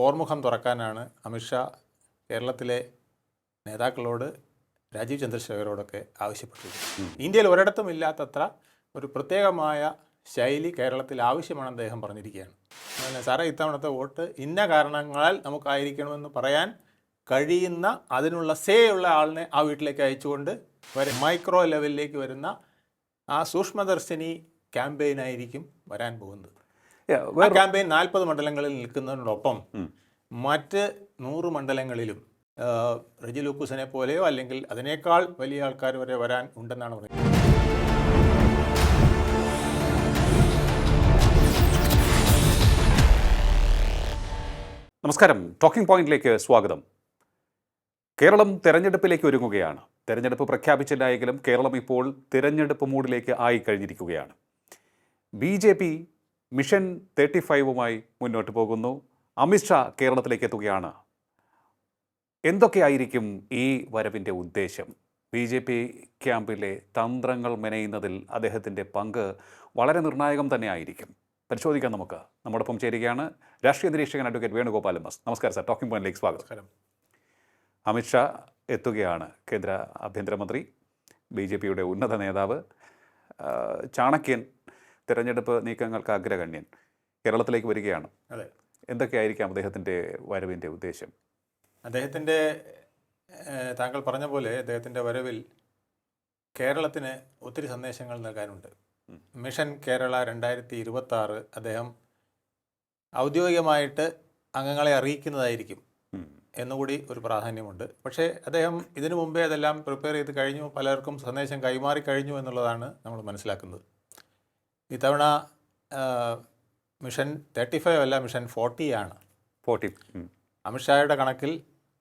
പോർമുഖം തുറക്കാനാണ് അമിത്ഷാ കേരളത്തിലെ നേതാക്കളോട് രാജീവ് ചന്ദ്രശേഖരോടൊക്കെ ആവശ്യപ്പെട്ടിരിക്കുന്നത് ഇന്ത്യയിൽ ഒരിടത്തും ഇല്ലാത്തത്ര ഒരു പ്രത്യേകമായ ശൈലി കേരളത്തിൽ ആവശ്യമാണെന്ന് അദ്ദേഹം പറഞ്ഞിരിക്കുകയാണ്. അങ്ങനെ സാറേ ഇത്തവണത്തെ വോട്ട് ഇന്ന കാരണങ്ങളാൽ നമുക്കായിരിക്കണമെന്ന് പറയാൻ കഴിയുന്ന അതിനുള്ള സേ ഉള്ള ആളിനെ ആ വീട്ടിലേക്ക് അയച്ചുകൊണ്ട് വരെ മൈക്രോ ലെവലിലേക്ക് വരുന്ന ആ സൂക്ഷ്മദർശിനി ക്യാമ്പയിനായിരിക്കും വരാൻ പോകുന്നത്. ക്യാമ്പയിൻ നാൽപ്പത് മണ്ഡലങ്ങളിൽ നിൽക്കുന്നതിനോടൊപ്പം മറ്റ് നൂറ് മണ്ഡലങ്ങളിലും റെജി ലൂക്കൂസിനെ പോലെയോ അല്ലെങ്കിൽ അതിനേക്കാൾ വലിയ ആൾക്കാർ വരെ വരാൻ ഉണ്ടെന്നാണ് പറയുന്നത്. നമസ്കാരം. ടോക്കിംഗ് പോയിന്റിലേക്ക് സ്വാഗതം. കേരളം തെരഞ്ഞെടുപ്പിലേക്ക് ഒരുങ്ങുകയാണ്. തെരഞ്ഞെടുപ്പ് പ്രഖ്യാപിച്ചില്ല എങ്കിലും കേരളം ഇപ്പോൾ തിരഞ്ഞെടുപ്പ് മൂഡിലേക്ക് ആയി കഴിഞ്ഞിരിക്കുകയാണ് B J P mission thirty ഫൈവുമായി മുന്നോട്ട് പോകുന്നു. അമിത്ഷാ കേരളത്തിലേക്ക് എത്തുകയാണ്. എന്തൊക്കെയായിരിക്കും ഈ വരവിന്റെ ഉദ്ദേശം? ബി ജെ പി ക്യാമ്പിലെ തന്ത്രങ്ങൾ മെനയുന്നതിൽ അദ്ദേഹത്തിന്റെ പങ്ക് വളരെ നിർണായകം തന്നെ ആയിരിക്കും പരിശോധിക്കാം നമുക്ക്. നമ്മോടൊപ്പം ചേരുകയാണ് രാഷ്ട്രീയ നിരീക്ഷകൻ അഡ്വക്കേറ്റ് വേണുഗോപാൽ എസ്. നമസ്കാരം സാർ. ടോക്കിംഗ് പോയിന്റിലേക്ക് സ്വാഗതം. അമിത്ഷാ എത്തുകയാണ് കേന്ദ്ര ആഭ്യന്തരമന്ത്രി ബി ജെ പിയുടെ ഉന്നത നേതാവ് ചാണക്യൻ തിരഞ്ഞെടുപ്പ് നീക്കങ്ങൾക്ക് അഗ്രഗണ്യൻ കേരളത്തിലേക്ക് വരികയാണ്. അതെ. എന്തൊക്കെയായിരിക്കാം അദ്ദേഹത്തിന്റെ വരവിന്റെ ഉദ്ദേശം? അദ്ദേഹത്തിന്റെ താങ്കൾ പറഞ്ഞ പോലെ അദ്ദേഹത്തിന്റെ വരവിൽ കേരളത്തിന് ഒത്തിരി സന്ദേശങ്ങൾ നൽകാനുണ്ട്. മിഷൻ കേരള രണ്ടായിരത്തി ഇരുപത്തി ആറ് അദ്ദേഹം ഔദ്യോഗികമായിട്ട് അംഗങ്ങളെ അറിയിക്കുന്നതായിരിക്കും എന്നുകൂടി ഒരു പ്രാധാന്യമുണ്ട്. പക്ഷേ അദ്ദേഹം ഇതിനു മുമ്പേ അതെല്ലാം പ്രിപ്പയർ ചെയ്ത് കഴിഞ്ഞു. പലർക്കും സന്ദേശം കൈമാറി കഴിഞ്ഞു എന്നുള്ളതാണ് നമ്മൾ മനസ്സിലാക്കുന്നത്. ഇത്തവണ മിഷൻ തേർട്ടി ഫൈവ് അല്ല മിഷൻ ഫോർട്ടി ആണ്. ഫോർട്ടി അമിത്ഷായുടെ കണക്കിൽ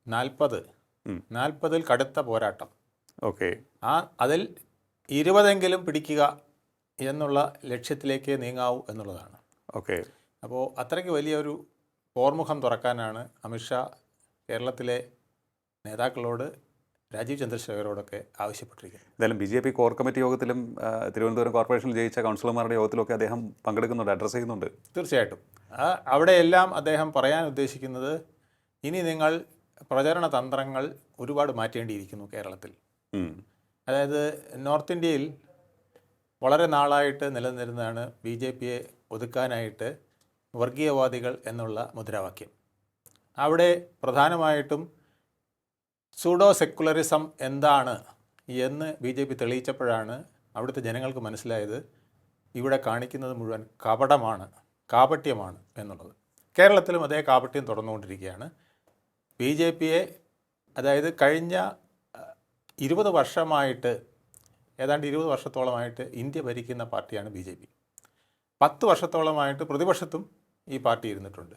നാൽപ്പത്. നാൽപ്പതിൽ കടുത്ത പോരാട്ടം. ഓക്കെ. ആ അതിൽ ഇരുപതെങ്കിലും പിടിക്കുക എന്നുള്ള ലക്ഷ്യത്തിലേക്ക് നീങ്ങാവൂ എന്നുള്ളതാണ്. ഓക്കെ. അപ്പോൾ അത്രയ്ക്ക് വലിയൊരു പോർമുഖം തുറക്കാനാണ് അമിത്ഷാ കേരളത്തിലെ നേതാക്കളോട് രാജീവ് ചന്ദ്രശേഖരോടൊക്കെ ആവശ്യപ്പെട്ടിരിക്കുന്നത് എന്തായാലും B J P core committee യോഗത്തിലും തിരുവനന്തപുരം കോർപ്പറേഷനിൽ ജയിച്ച കൗൺസിലർമാരുടെ യോഗത്തിലൊക്കെ അദ്ദേഹം പങ്കെടുക്കുന്നുണ്ട് അഡ്രസ്സ് ചെയ്യുന്നുണ്ട്. തീർച്ചയായിട്ടും. അവിടെയെല്ലാം അദ്ദേഹം പറയാൻ ഉദ്ദേശിക്കുന്നത് ഇനി നിങ്ങൾ പ്രചരണ തന്ത്രങ്ങൾ ഒരുപാട് മാറ്റേണ്ടിയിരിക്കുന്നു കേരളത്തിൽ. അതായത് നോർത്ത് ഇന്ത്യയിൽ വളരെ നാളായിട്ട് നിലനിന്നിരുന്നതാണ് ബി ജെ പിയെ ഒതുക്കാനായിട്ട് വർഗീയവാദികൾ എന്നുള്ള മുദ്രാവാക്യം. അവിടെ പ്രധാനമായിട്ടും സൂഡോ സെക്കുലറിസം എന്താണ് എന്ന് ബി ജെ പി തെളിയിച്ചപ്പോഴാണ് അവിടുത്തെ ജനങ്ങൾക്ക് മനസ്സിലായത്. ഇവിടെ കാണിക്കുന്നത് മുഴുവൻ കപടമാണ് കാപട്യമാണ് എന്നുള്ളത്. കേരളത്തിലും അതേ കാപട്യം തുടർന്നുകൊണ്ടിരിക്കുകയാണ്. ബി ജെ പിയെ അതായത് കഴിഞ്ഞ ഇരുപത് വർഷമായിട്ട് ഏതാണ്ട് ഇരുപത് വർഷത്തോളമായിട്ട് ഇന്ത്യ ഭരിക്കുന്ന പാർട്ടിയാണ് ബി ജെ പി. പത്ത് വർഷത്തോളമായിട്ട് പ്രതിപക്ഷത്തും ഈ പാർട്ടി ഇരുന്നിട്ടുണ്ട്.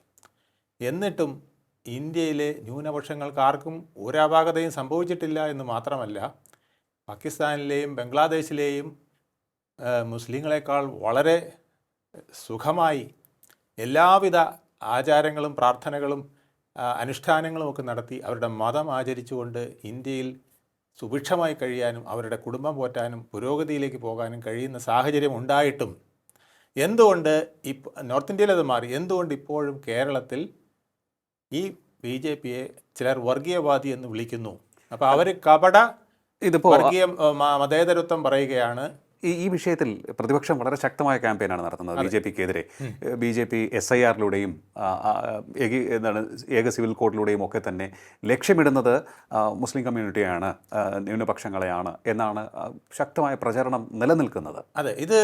എന്നിട്ടും ഇന്ത്യയിലെ ന്യൂനപക്ഷങ്ങൾക്ക് ആർക്കും ഒരപാകതയും സംഭവിച്ചിട്ടില്ല എന്ന് മാത്രമല്ല പാകിസ്ഥാനിലെയും ബംഗ്ലാദേശിലെയും മുസ്ലിങ്ങളെക്കാൾ വളരെ സുഖമായി എല്ലാവിധ ആചാരങ്ങളും പ്രാർത്ഥനകളും അനുഷ്ഠാനങ്ങളും ഒക്കെ നടത്തി അവരുടെ മതം ആചരിച്ചുകൊണ്ട് ഇന്ത്യയിൽ സുഭിക്ഷമായി കഴിയാനും അവരുടെ കുടുംബം പോറ്റാനും പുരോഗതിയിലേക്ക് പോകാനും കഴിയുന്ന സാഹചര്യം ഉണ്ടായിട്ടും എന്തുകൊണ്ട് ഇപ്പോൾ നോർത്ത് ഇന്ത്യയിൽ അത് മാറി. എന്തുകൊണ്ട് ഇപ്പോഴും കേരളത്തിൽ ഈ ബി ജെ പിയെ ചിലർ വർഗീയവാദി എന്ന് വിളിക്കുന്നു. അപ്പോൾ അവർ കപട ഇതിപ്പോൾ വർഗീയ മതേതരത്വം പറയുകയാണ്. ഈ ഈ വിഷയത്തിൽ പ്രതിപക്ഷം വളരെ ശക്തമായ ക്യാമ്പയിനാണ് നടത്തുന്നത് ബി ജെ പിക്കെതിരെ. B J P S I ആറിലൂടെയും എന്താണ് ഏക സിവിൽ കോഡിലൂടെയും ഒക്കെ തന്നെ ലക്ഷ്യമിടുന്നത് മുസ്ലിം കമ്മ്യൂണിറ്റിയാണ് ന്യൂനപക്ഷങ്ങളെയാണ് എന്നാണ് ശക്തമായ പ്രചരണം നിലനിൽക്കുന്നത്. അതെ ഇത്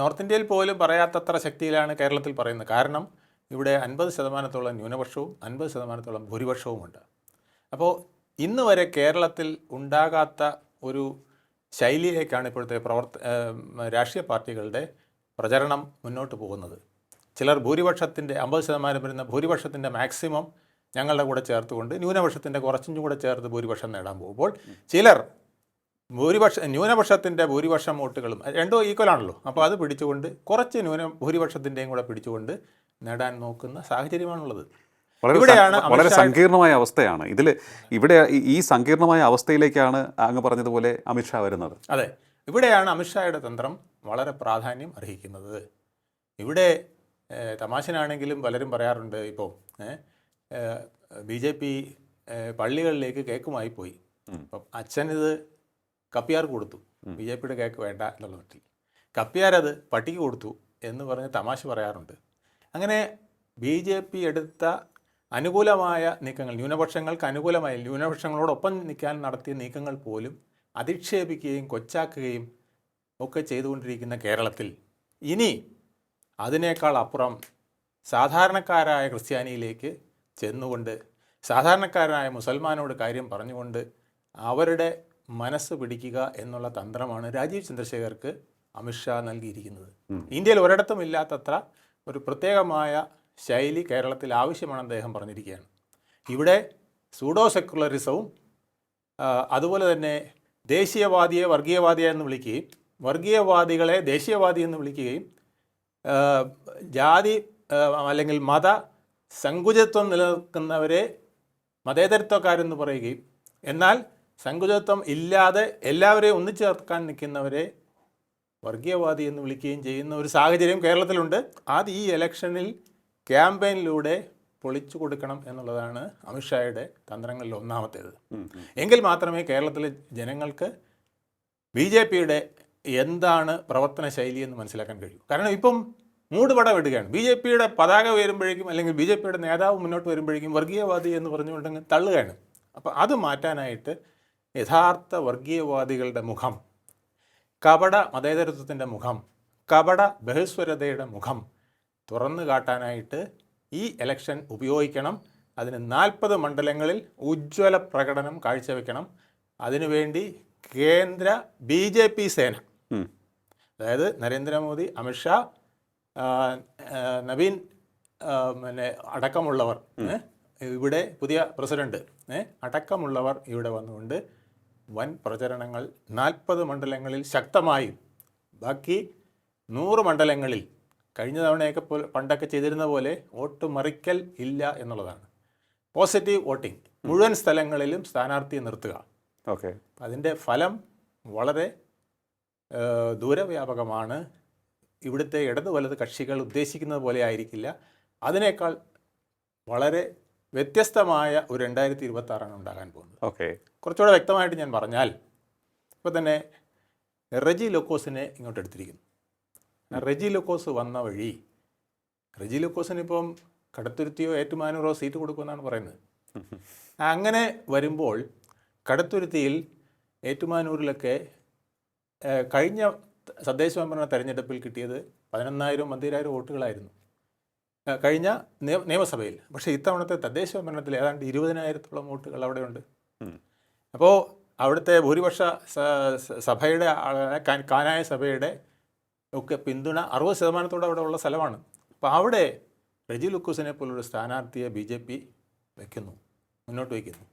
നോർത്ത് ഇന്ത്യയിൽ പോലും പറയാത്തത്ര ശക്തിയിലാണ് കേരളത്തിൽ പറയുന്നത്. കാരണം ഇവിടെ അൻപത് ശതമാനത്തോളം ന്യൂനപക്ഷവും അൻപത് ശതമാനത്തോളം ഭൂരിപക്ഷവുമുണ്ട്. അപ്പോൾ ഇന്ന് വരെ കേരളത്തിൽ ഉണ്ടാകാത്ത ഒരു ശൈലിയിലേക്കാണ് ഇപ്പോഴത്തെ പ്രവർത്ത രാഷ്ട്രീയ പാർട്ടികളുടെ പ്രചരണം മുന്നോട്ട് പോകുന്നത്. ചിലർ ഭൂരിപക്ഷത്തിന്റെ അമ്പത് ശതമാനം വരുന്ന ഭൂരിപക്ഷത്തിന്റെ മാക്സിമം ഞങ്ങളുടെ കൂടെ ചേർത്തുകൊണ്ട് ന്യൂനപക്ഷത്തിന്റെ കുറച്ചും കൂടെ ചേർത്ത് ഭൂരിപക്ഷം നേടാൻ പോകുമ്പോൾ ചിലർ ഭൂരിപക്ഷ ന്യൂനപക്ഷത്തിന്റെ ഭൂരിപക്ഷം വോട്ടുകളും രണ്ടോ ഈക്വലാണല്ലോ അപ്പോൾ അത് പിടിച്ചുകൊണ്ട് കുറച്ച് ന്യൂന ഭൂരിപക്ഷത്തിന്റെയും കൂടെ പിടിച്ചുകൊണ്ട് നേടാൻ നോക്കുന്ന സാഹചര്യമാണുള്ളത്. വളരെ ഇവിടെയാണ് വളരെ സങ്കീർണമായ അവസ്ഥയാണ്. ഇതിൽ ഇവിടെ ഈ- സങ്കീർണമായ അവസ്ഥയിലേക്കാണ് അങ്ങ് പറഞ്ഞതുപോലെ അമിത്ഷാ വരുന്നത്. അതെ. ഇവിടെയാണ് അമിത്ഷായുടെ തന്ത്രം വളരെ പ്രാധാന്യം അർഹിക്കുന്നത്. ഇവിടെ തമാശനാണെങ്കിലും പലരും പറയാറുണ്ട് ഇപ്പോൾ ബി ജെ പി പള്ളികളിലേക്ക് കേക്കുമായി പോയി. അപ്പം അച്ഛൻ ഇത് കപ്പിയാർ കൊടുത്തു ബി ജെ പിയുടെ കേക്ക് വേണ്ട എന്നുള്ള മട്ടിൽ. കപ്പിയാരത് പട്ടിക്ക് കൊടുത്തു എന്ന് പറഞ്ഞ് തമാശ പറയാറുണ്ട്. അങ്ങനെ ബി ജെ പി എടുത്ത അനുകൂലമായ നീക്കങ്ങൾ ന്യൂനപക്ഷങ്ങൾക്ക് അനുകൂലമായ ന്യൂനപക്ഷങ്ങളോടൊപ്പം നിൽക്കാൻ നടത്തിയ നീക്കങ്ങൾ പോലും അധിക്ഷേപിക്കുകയും കൊച്ചാക്കുകയും ഒക്കെ ചെയ്തുകൊണ്ടിരിക്കുന്ന കേരളത്തിൽ ഇനി അതിനേക്കാൾ അപ്പുറം സാധാരണക്കാരായ ക്രിസ്ത്യാനിയിലേക്ക് ചെന്നുകൊണ്ട് സാധാരണക്കാരനായ മുസൽമാനോട് കാര്യം പറഞ്ഞുകൊണ്ട് അവരുടെ മനസ്സ് പിടിക്കുക എന്നുള്ള തന്ത്രമാണ് രാജീവ് ചന്ദ്രശേഖർക്ക് അമിത്ഷാ നൽകിയിരിക്കുന്നത്. ഇന്ത്യയിൽ ഒരിടത്തും ഇല്ലാത്തത്ര ഒരു പ്രത്യേകമായ ശൈലി കേരളത്തിൽ ആവശ്യമാണെന്ന് അദ്ദേഹം പറഞ്ഞിരിക്കുകയാണ്. ഇവിടെ സൂഡോ സെക്കുലറിസവും അതുപോലെ തന്നെ ദേശീയവാദിയെ വർഗീയവാദിയെ എന്ന് വിളിക്കുകയും വർഗീയവാദികളെ ദേശീയവാദി എന്ന് വിളിക്കുകയും ജാതി അല്ലെങ്കിൽ മത സങ്കുചിത്വം നിലനിൽക്കുന്നവരെ മതേതരത്വക്കാരെന്ന് പറയുകയും എന്നാൽ സങ്കുചിത്വം ഇല്ലാതെ എല്ലാവരെയും ഒന്നിച്ചു നിൽക്കുന്നവരെ വർഗീയവാദി എന്ന് വിളിക്കുകയും ചെയ്യുന്ന ഒരു സാഹചര്യം കേരളത്തിലുണ്ട്. അത് ഈ ഇലക്ഷനിൽ ക്യാമ്പയിനിലൂടെ പൊളിച്ചു കൊടുക്കണം എന്നുള്ളതാണ് അമിത്ഷായുടെ തന്ത്രങ്ങളിൽ ഒന്നാമത്തേത്. എങ്കിൽ മാത്രമേ കേരളത്തിലെ ജനങ്ങൾക്ക് ബി ജെ പിയുടെ എന്താണ് പ്രവർത്തന ശൈലി എന്ന് മനസ്സിലാക്കാൻ കഴിയൂ. കാരണം ഇപ്പം മൂടുപടം ഇടുകയാണ്. ബി ജെ പിയുടെ പതാക ഉയരുമ്പോഴേക്കും അല്ലെങ്കിൽ ബി ജെ പിയുടെ നേതാവ് മുന്നോട്ട് വരുമ്പോഴേക്കും വർഗീയവാദി എന്ന് പറഞ്ഞുകൊണ്ടെങ്കിൽ തള്ളുകയാണ്. അപ്പോൾ അത് മാറ്റാനായിട്ട് യഥാർത്ഥ വർഗീയവാദികളുടെ മുഖം കപട മതേതരത്വത്തിന്റെ മുഖം കപട ബഹുസ്വരതയുടെ മുഖം തുറന്നു കാട്ടാനായിട്ട് ഈ ഇലക്ഷൻ ഉപയോഗിക്കണം. അതിന് നാൽപ്പത് മണ്ഡലങ്ങളിൽ ഉജ്ജ്വല പ്രകടനം കാഴ്ചവെക്കണം. അതിനുവേണ്ടി കേന്ദ്ര ബി ജെ പി സേന. അതായത് നരേന്ദ്രമോദി അമിത്ഷാ നവീൻ പിന്നെ അടക്കമുള്ളവർ ഇവിടെ പുതിയ പ്രസിഡന്റ് അടക്കമുള്ളവർ ഇവിടെ വന്നുകൊണ്ട് വൻ പ്രചരണങ്ങൾ നാൽപ്പത് മണ്ഡലങ്ങളിൽ ശക്തമായും. ബാക്കി നൂറ് മണ്ഡലങ്ങളിൽ കഴിഞ്ഞ തവണയൊക്കെ പോലെ പണ്ടൊക്കെ ചെയ്തിരുന്ന പോലെ വോട്ട് മറിക്കൽ ഇല്ല എന്നുള്ളതാണ്. Positive voting. മുഴുവൻ സ്ഥലങ്ങളിലും സ്ഥാനാർത്ഥിയെ നിർത്തുക. ഓക്കെ. അതിന്റെ ഫലം വളരെ ദൂരവ്യാപകമാണ്. ഇവിടുത്തെ ഇടത് വലത് കക്ഷികൾ ഉദ്ദേശിക്കുന്നത് പോലെ ആയിരിക്കില്ല. അതിനേക്കാൾ വളരെ വ്യത്യസ്തമായ ഒരു രണ്ടായിരത്തി ഇരുപത്തി ആറാണ് ഉണ്ടാകാൻ പോകുന്നത്. ഓക്കെ. കുറച്ചുകൂടെ വ്യക്തമായിട്ട് ഞാൻ പറഞ്ഞാൽ ഇപ്പോൾ തന്നെ റെജി ലൊക്കോസിനെ ഇങ്ങോട്ട് എടുത്തിരിക്കുന്നു. റെജി ലൊക്കോസ് വന്ന വഴി റെജി ലൊക്കോസിന് ഇപ്പം കടത്തുരുത്തിയോ ഏറ്റുമാനൂറോ സീറ്റ് കൊടുക്കുമെന്നാണ് പറയുന്നത്. അങ്ങനെ വരുമ്പോൾ കടത്തുരുത്തിയിൽ ഏറ്റുമാനൂരിലൊക്കെ കഴിഞ്ഞ തദ്ദേശ സ്വയംഭരണ തെരഞ്ഞെടുപ്പിൽ കിട്ടിയത് പതിനൊന്നായിരം പന്തിരായിരം വോട്ടുകളായിരുന്നു. കഴിഞ്ഞ നിയമസഭയിൽ. പക്ഷേ ഇത്തവണത്തെ തദ്ദേശ ഭരണത്തിൽ ഏതാണ്ട് ഇരുപതിനായിരത്തോളം വോട്ടുകൾ അവിടെയുണ്ട്. അപ്പോൾ അവിടുത്തെ ഭൂരിപക്ഷ സഭയുടെ കാനായ സഭയുടെ ഒക്കെ പിന്തുണ അറുപത് ശതമാനത്തോടെ അവിടെ ഉള്ള സ്ഥലമാണ്. അപ്പോൾ അവിടെ റെജി ലുക്കൂസിനെ പോലൊരു സ്ഥാനാർത്ഥിയെ ബി ജെ പി വയ്ക്കുന്നു മുന്നോട്ട് വയ്ക്കുന്നു.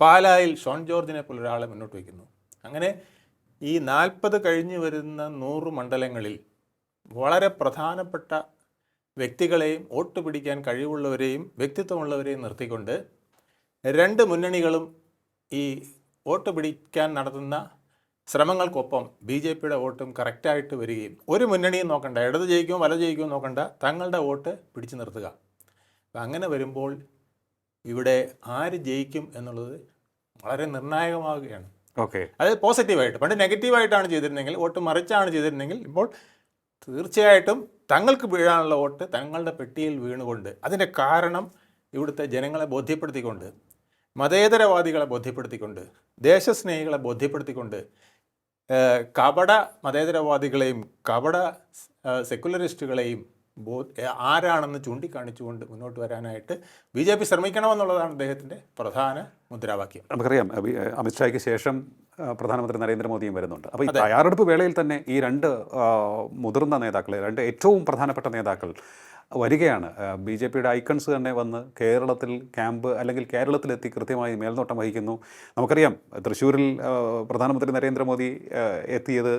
പാലായിൽ ഷോൺ ജോർജിനെ പോലൊരാളെ മുന്നോട്ട് വയ്ക്കുന്നു. അങ്ങനെ ഈ നാൽപ്പത് കഴിഞ്ഞ് വരുന്ന നൂറ് മണ്ഡലങ്ങളിൽ വളരെ പ്രധാനപ്പെട്ട വ്യക്തികളെയും വോട്ട് പിടിക്കാൻ കഴിവുള്ളവരെയും വ്യക്തിത്വമുള്ളവരെയും നിർത്തിക്കൊണ്ട് രണ്ട് മുന്നണികളും ഈ വോട്ട് പിടിക്കാൻ നടത്തുന്ന ശ്രമങ്ങൾക്കൊപ്പം ബി ജെ പിയുടെ വോട്ടും കറക്റ്റായിട്ട് വരികയും ഒരു മുന്നണിയും നോക്കണ്ട ഇടത് ജയിക്കുമോ വല ജയിക്കുമോ നോക്കണ്ട തങ്ങളുടെ വോട്ട് പിടിച്ചു നിർത്തുക. അപ്പം അങ്ങനെ വരുമ്പോൾ ഇവിടെ ആര് ജയിക്കും എന്നുള്ളത് വളരെ നിർണായകമാവുകയാണ്. ഓക്കെ. അത് പോസിറ്റീവായിട്ട് പണ്ട് നെഗറ്റീവായിട്ടാണ് ചെയ്തിരുന്നെങ്കിൽ വോട്ട് മറിച്ചാണ് ചെയ്തിരുന്നെങ്കിൽ ഇപ്പോൾ തീർച്ചയായിട്ടും തങ്ങൾക്ക് വീഴാനുള്ള വോട്ട് തങ്ങളുടെ പെട്ടിയിൽ വീണുകൊണ്ട്. അതിന്റെ കാരണം ഇവിടുത്തെ ജനങ്ങളെ ബോധ്യപ്പെടുത്തിക്കൊണ്ട് മതേതരവാദികളെ ബോധ്യപ്പെടുത്തിക്കൊണ്ട് ദേശസ്നേഹികളെ ബോധ്യപ്പെടുത്തിക്കൊണ്ട് കപട മതേതരവാദികളെയും കപട സെക്കുലറിസ്റ്റുകളെയും ബോ ആരാണെന്ന് ചൂണ്ടിക്കാണിച്ചുകൊണ്ട് മുന്നോട്ട് വരാനായിട്ട് ബി ജെ പി ശ്രമിക്കണമെന്നുള്ളതാണ് അദ്ദേഹത്തിന്റെ പ്രധാന മുദ്രാവാക്യം. നമുക്കറിയാം അമിത്ഷായ്ക്ക് ശേഷം പ്രധാനമന്ത്രി നരേന്ദ്രമോദിയും വരുന്നുണ്ട്. അപ്പോൾ ഈ തയ്യാറെടുപ്പ് വേളയിൽ തന്നെ ഈ രണ്ട് മുതിർന്ന നേതാക്കൾ രണ്ട് ഏറ്റവും പ്രധാനപ്പെട്ട നേതാക്കൾ വരികയാണ്. ബി ജെ പിയുടെ ഐക്കൺസ് തന്നെ വന്ന് കേരളത്തിൽ ക്യാമ്പ് അല്ലെങ്കിൽ കേരളത്തിലെത്തി കൃത്യമായി മേൽനോട്ടം വഹിക്കുന്നു. നമുക്കറിയാം തൃശ്ശൂരിൽ പ്രധാനമന്ത്രി നരേന്ദ്രമോദി എത്തിയത്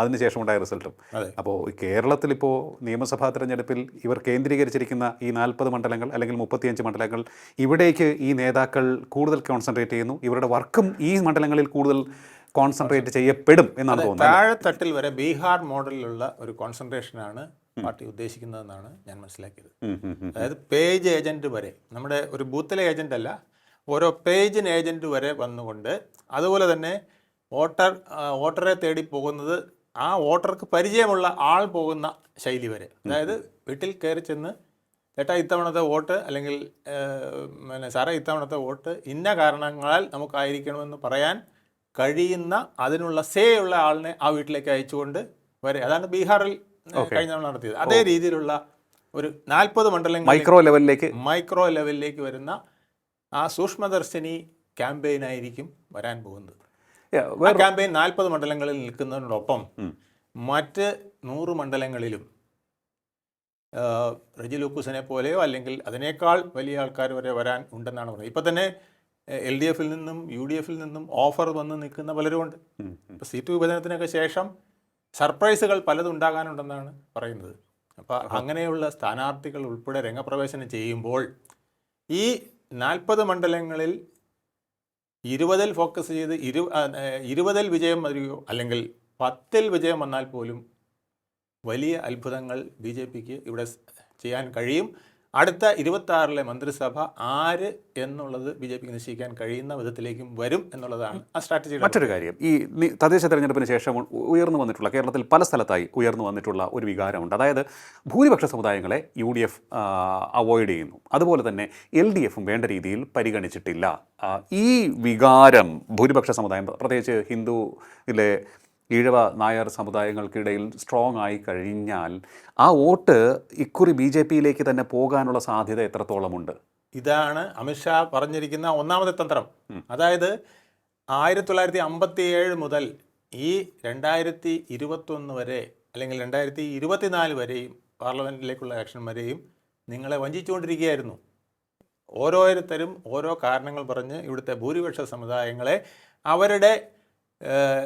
അതിനുശേഷമുണ്ടായ റിസൾട്ടും. അപ്പോൾ കേരളത്തിൽ ഇപ്പോൾ നിയമസഭാ തെരഞ്ഞെടുപ്പിൽ ഇവർ കേന്ദ്രീകരിച്ചിരിക്കുന്ന ഈ നാൽപ്പത് മണ്ഡലങ്ങൾ അല്ലെങ്കിൽ മുപ്പത്തിയഞ്ച് മണ്ഡലങ്ങൾ ഇവിടേക്ക് ഈ നേതാക്കൾ കൂടുതൽ കോൺസെൻട്രേറ്റ് ചെയ്യുന്നു. ഇവരുടെ വർക്കും ഈ മണ്ഡലങ്ങളിൽ കൂടുതൽ കോൺസെൻട്രേറ്റ് ചെയ്യപ്പെടും എന്നാണ് തോന്നുന്നത് താഴെത്തട്ടിൽ വരെ ബീഹാർ മോഡലിലുള്ള ഒരു കോൺസെൻട്രേഷനാണ് പാർട്ടി ഉദ്ദേശിക്കുന്നതെന്നാണ് ഞാൻ മനസ്സിലാക്കിയത്. അതായത് പേജ് ഏജന്റ് വരെ നമ്മുടെ ഒരു ബൂത്തിലെ ഏജന്റ് അല്ല ഓരോ പേജിന് ഏജന്റ് വരെ വന്നുകൊണ്ട് അതുപോലെ തന്നെ വോട്ടർ വോട്ടറെ തേടി പോകുന്നത് ആ വോട്ടർക്ക് പരിചയമുള്ള ആൾ പോകുന്ന ശൈലി വരെ. അതായത് വീട്ടിൽ കയറി ചെന്ന് ചേട്ടാ ഇത്തവണത്തെ വോട്ട് അല്ലെങ്കിൽ പിന്നെ സാറേ ഇത്തവണത്തെ വോട്ട് ഇന്ന കാരണങ്ങളാൽ നമുക്കായിരിക്കണമെന്ന് പറയാൻ കഴിയുന്ന അതിനുള്ള സേ ഉള്ള ആളിനെ ആ വീട്ടിലേക്ക് അയച്ചുകൊണ്ട് വരെ. അതാണ് ബീഹാറിൽ കഴിഞ്ഞ തവണ നടത്തിയത്. അതേ രീതിയിലുള്ള ഒരു നാൽപ്പത് മണ്ഡലങ്ങൾ മൈക്രോ ലെവലിലേക്ക്. മൈക്രോ ലെവലിലേക്ക് വരുന്ന ആ സൂക്ഷ്മദർശിനി ക്യാമ്പയിനായിരിക്കും വരാൻ പോകുന്നത്. ക്യാമ്പയിൻ നാൽപ്പത് മണ്ഡലങ്ങളിൽ നിൽക്കുന്നതിനോടൊപ്പം മറ്റ് നൂറ് മണ്ഡലങ്ങളിലും റജി ലൂക്കോസിനെ പോലെയോ അല്ലെങ്കിൽ അതിനേക്കാൾ വലിയ ആൾക്കാർ വരെ വരാൻ ഉണ്ടെന്നാണ് പറയുന്നത് ഇപ്പം തന്നെ എൽ ഡി എഫിൽ നിന്നും യു ഡി എഫിൽ നിന്നും ഓഫർ വന്ന് നിൽക്കുന്ന പലരുമുണ്ട്. ഉണ്ട് ഇപ്പോൾ സീറ്റ് വിഭജനത്തിനൊക്കെ ശേഷം സർപ്രൈസുകൾ പലതും ഉണ്ടാകാനുണ്ടെന്നാണ് പറയുന്നത്. അപ്പോൾ അങ്ങനെയുള്ള സ്ഥാനാർത്ഥികൾ ഉൾപ്പെടെ രംഗപ്രവേശനം ചെയ്യുമ്പോൾ ഈ നാൽപ്പത് മണ്ഡലങ്ങളിൽ ഇരുപതിൽ ഫോക്കസ് ചെയ്ത് ഇരു ഇരുപതിൽ വിജയം വരികയോ അല്ലെങ്കിൽ പത്തിൽ വിജയം വന്നാൽ പോലും വലിയ അത്ഭുതങ്ങൾ ബി ജെ പിക്ക് ഇവിടെ ചെയ്യാൻ കഴിയും. അടുത്ത ഇരുപത്തി മന്ത്രിസഭ ആര് എന്നുള്ളത് ബി ജെ പിക്ക് നിശ്ചയിക്കാൻ കഴിയുന്ന വിധത്തിലേക്കും വരും എന്നുള്ളതാണ് ആ സ്ട്രാറ്റജി മറ്റൊരു കാര്യം ഈ തദ്ദേശ തെരഞ്ഞെടുപ്പിന് ശേഷം ഉയർന്നു വന്നിട്ടുള്ള കേരളത്തിൽ പല സ്ഥലത്തായി ഉയർന്നു വന്നിട്ടുള്ള ഒരു വികാരമുണ്ട്. അതായത് ഭൂരിപക്ഷ സമുദായങ്ങളെ യു ഡി എഫ് അവോയ്ഡ് ചെയ്യുന്നു. അതുപോലെ തന്നെ എൽ ഡി എഫും വേണ്ട രീതിയിൽ പരിഗണിച്ചിട്ടില്ല. ഈ വികാരം ഭൂരിപക്ഷ സമുദായം പ്രത്യേകിച്ച് ഹിന്ദുവിലെ ഈഴവ നായർ സമുദായങ്ങൾക്കിടയിൽ സ്ട്രോങ് ആയി കഴിഞ്ഞാൽ ആ വോട്ട് ഇക്കുറി ബി ജെ പിയിലേക്ക് തന്നെ പോകാനുള്ള സാധ്യത എത്രത്തോളമുണ്ട്? ഇതാണ് അമിത്ഷാ പറഞ്ഞിരിക്കുന്ന ഒന്നാമത്തെ തന്ത്രം. അതായത് ആയിരത്തി തൊള്ളായിരത്തി അമ്പത്തി ഏഴ് മുതൽ ഈ രണ്ടായിരത്തി ഇരുപത്തൊന്ന് വരെ അല്ലെങ്കിൽ രണ്ടായിരത്തി ഇരുപത്തിനാല് വരെയും പാർലമെന്റിലേക്കുള്ള ഇലക്ഷൻ വരെയും നിങ്ങളെ വഞ്ചിച്ചുകൊണ്ടിരിക്കുകയായിരുന്നു. ഓരോരുത്തരും ഓരോ കാരണങ്ങൾ പറഞ്ഞ് ഇവിടുത്തെ ഭൂരിപക്ഷ സമുദായങ്ങളെ അവരുടെ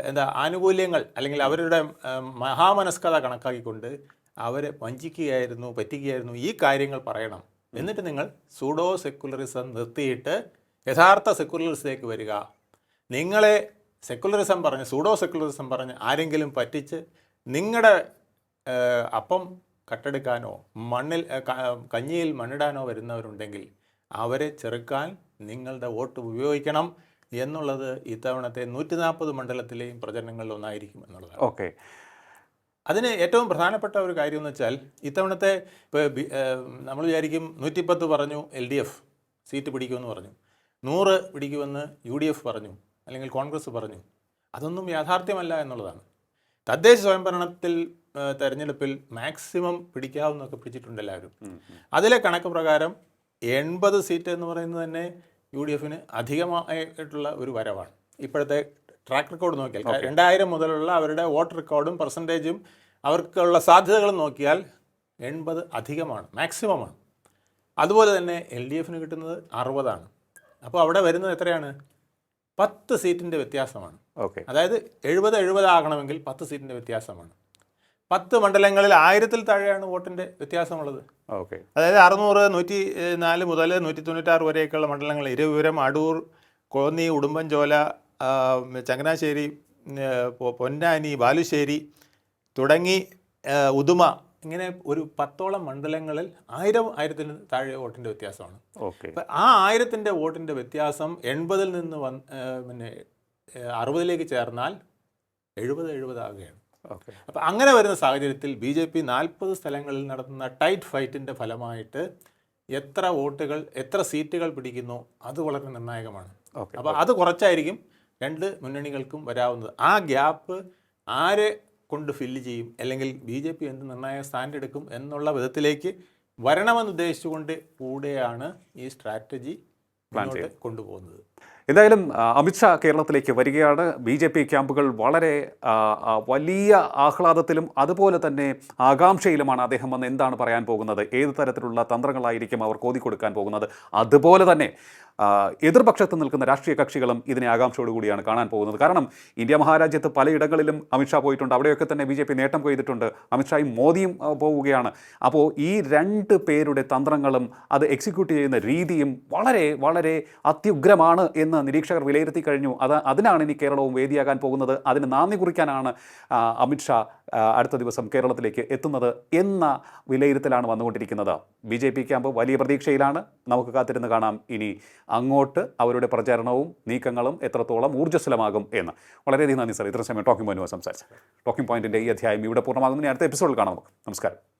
എന്താ ആനുകൂല്യങ്ങൾ അല്ലെങ്കിൽ അവരുടെ മഹാമനസ്കത കണക്കാക്കിക്കൊണ്ട് അവരെ വഞ്ചിക്കുകയായിരുന്നു പറ്റിക്കുകയായിരുന്നു ഈ കാര്യങ്ങൾ പറയണം. എന്നിട്ട് നിങ്ങൾ സൂഡോ സെക്കുലറിസം നിർത്തിയിട്ട് യഥാർത്ഥ സെക്കുലറിസത്തിലേക്ക് വരിക. നിങ്ങളെ സെക്കുലറിസം പറഞ്ഞ് സൂഡോ സെക്കുലറിസം പറഞ്ഞ് ആരെങ്കിലും പറ്റിച്ച് നിങ്ങളുടെ അപ്പം കട്ടെടുക്കാനോ മണ്ണിൽ കഞ്ഞിയിൽ മണ്ണിടാനോ വരുന്നവരുണ്ടെങ്കിൽ അവരെ ചെറുക്കാൻ നിങ്ങളുടെ വോട്ട് ഉപയോഗിക്കണം. എന്നുള്ളത് ഇത്തവണത്തെ നൂറ്റി നാൽപ്പത് മണ്ഡലത്തിലെയും പ്രചരണങ്ങളിൽ ഒന്നായിരിക്കും എന്നുള്ളതാണ്. ഓക്കെ. അതിന് ഏറ്റവും പ്രധാനപ്പെട്ട ഒരു കാര്യം എന്ന് വെച്ചാൽ ഇത്തവണത്തെ ഇപ്പോൾ നമ്മൾ വിചാരിക്കും നൂറ്റിപ്പത്ത് പറഞ്ഞു എൽ ഡി എഫ് സീറ്റ് പിടിക്കുമെന്ന് പറഞ്ഞു. നൂറ് പിടിക്കുമെന്ന് യു ഡി എഫ് പറഞ്ഞു അല്ലെങ്കിൽ കോൺഗ്രസ് പറഞ്ഞു. അതൊന്നും യാഥാർത്ഥ്യമല്ല എന്നുള്ളതാണ്. തദ്ദേശ സ്വയംഭരണത്തിൽ തെരഞ്ഞെടുപ്പിൽ മാക്സിമം പിടിക്കാവുന്നൊക്കെ പിടിച്ചിട്ടുണ്ട് എല്ലാവരും. അതിലെ കണക്ക് പ്രകാരം എൺപത് സീറ്റ് എന്ന് പറയുന്നത് തന്നെ യു ഡി എഫിന് അധികമായിട്ടുള്ള ഒരു വരവാണ്. ഇപ്പോഴത്തെ ട്രാക്ക് റെക്കോർഡ് നോക്കിയാൽ രണ്ടായിരം മുതലുള്ള അവരുടെ വോട്ട് റെക്കോർഡും പെർസെന്റേജും അവർക്കുള്ള സാധ്യതകളും നോക്കിയാൽ എൺപത് അധികമാണ് മാക്സിമമാണ് അതുപോലെ തന്നെ എൽ ഡി എഫിന് കിട്ടുന്നത് അറുപതാണ്. അപ്പോൾ അവിടെ വരുന്നത് എത്രയാണ്? പത്ത് സീറ്റിന്റെ വ്യത്യാസമാണ്. ഓക്കെ. അതായത് എഴുപത് എഴുപതാകണമെങ്കിൽ പത്ത് സീറ്റിന്റെ വ്യത്യാസമാണ്. പത്ത് മണ്ഡലങ്ങളിൽ ആയിരത്തിൽ താഴെയാണ് വോട്ടിന്റെ വ്യത്യാസമുള്ളത്. ഓക്കെ. അതായത് അറുന്നൂറ് നൂറ്റി നാല് മുതൽ നൂറ്റി തൊണ്ണൂറ്റാറ് വരെയൊക്കെയുള്ള മണ്ഡലങ്ങൾ ഇരുവിവരം അടൂർ കോന്നി ഉടുമ്പൻചോല ചങ്ങനാശ്ശേരി പൊന്നാനി ബാലുശ്ശേരി തുടങ്ങി ഉദുമ ഇങ്ങനെ ഒരു പത്തോളം മണ്ഡലങ്ങളിൽ ആയിരം ആയിരത്തിന് താഴെ വോട്ടിന്റെ വ്യത്യാസമാണ്. ഓക്കെ. അപ്പം ആ ആയിരത്തിന്റെ വോട്ടിന്റെ വ്യത്യാസം എൺപതിൽ നിന്ന് വന്ന് പിന്നെ അറുപതിലേക്ക് ചേർന്നാൽ എഴുപത് എഴുപതാകുകയാണ് ഓക്കെ. അപ്പം അങ്ങനെ വരുന്ന സാഹചര്യത്തിൽ ബി ജെ പി നാൽപ്പത് സ്ഥലങ്ങളിൽ നടത്തുന്ന ടൈറ്റ് ഫൈറ്റിന്റെ ഫലമായിട്ട് എത്ര വോട്ടുകൾ എത്ര സീറ്റുകൾ പിടിക്കുന്നു അത് വളരെ നിർണായകമാണ്. അപ്പോൾ അത് കുറച്ചായിരിക്കും രണ്ട് മുന്നണികൾക്കും വരാവുന്നത്. ആ ഗ്യാപ്പ് ആരെ കൊണ്ട് ഫില്ല് ചെയ്യും? അല്ലെങ്കിൽ ബി ജെ പി എന്ത് നിർണായക സ്റ്റാൻഡ് എടുക്കും എന്നുള്ള വിധത്തിലേക്ക് വരണമെന്ന് ഉദ്ദേശിച്ചുകൊണ്ട് കൂടെയാണ് ഈ സ്ട്രാറ്റജി കൊണ്ടുപോകുന്നത്. എന്തായാലും അമിത്ഷാ കേരളത്തിലേക്ക് വരികയാണ്. ബി ജെ പി ക്യാമ്പുകൾ വളരെ വലിയ ആഹ്ലാദത്തിലും അതുപോലെ തന്നെ ആകാംക്ഷയിലുമാണ് അദ്ദേഹം വന്ന് എന്താണ് പറയാൻ പോകുന്നത്? ഏത് തരത്തിലുള്ള തന്ത്രങ്ങളായിരിക്കും അവർ കോതിക്കൊടുക്കാൻ പോകുന്നത്? അതുപോലെ തന്നെ എതിർപക്ഷത്ത് നിൽക്കുന്ന രാഷ്ട്രീയ കക്ഷികളും ഇതിനെ ആകാംക്ഷയോടുകൂടിയാണ് കാണാൻ പോകുന്നത്. കാരണം ഇന്ത്യ മഹാരാജ്യത്ത് പലയിടങ്ങളിലും അമിത്ഷാ പോയിട്ടുണ്ട്. അവിടെയൊക്കെ തന്നെ ബി ജെ പി നേട്ടം കൊയ്തിട്ടുണ്ട്. അമിത്ഷായും മോദിയും പോവുകയാണ്. അപ്പോൾ ഈ രണ്ട് പേരുടെ തന്ത്രങ്ങളും അത് എക്സിക്യൂട്ട് ചെയ്യുന്ന രീതിയും വളരെ വളരെ അത്യുഗ്രമാണ് എന്ന് നിരീക്ഷകർ വിലയിരുത്തി കഴിഞ്ഞു. അത് അതിനാണ് ഇനി കേരളവും വേദിയാകാൻ പോകുന്നത്. അതിന് നാന്ദി കുറിക്കാനാണ് അമിത്ഷാ അടുത്ത ദിവസം കേരളത്തിലേക്ക് എത്തുന്നത് എന്ന വിലയിരുത്തലാണ് വന്നുകൊണ്ടിരിക്കുന്നത്. ബി ജെ പി ക്യാമ്പ് വലിയ പ്രതീക്ഷയിലാണ്. നമുക്ക് കാത്തിരുന്ന് കാണാം. ഇനി അങ്ങോട്ട് അവരുടെ പ്രചാരണവും നീക്കങ്ങളും എത്രത്തോളം ഊർജസ്വലമാകും എന്ന്. വളരെയധികം നന്ദി സാർ. ഇത്ര സമയം ടോക്കിംഗ് പോയിന്റ് സംസാരിച്ചത് ടോക്കിംഗ് പോയിന്റിന്റെ ഈ അധ്യായം ഇവിടെ പൂർണമാകുന്നു ഇനി അടുത്ത എപ്പിസോഡിൽ കാണാം നമുക്ക്. നമസ്കാരം.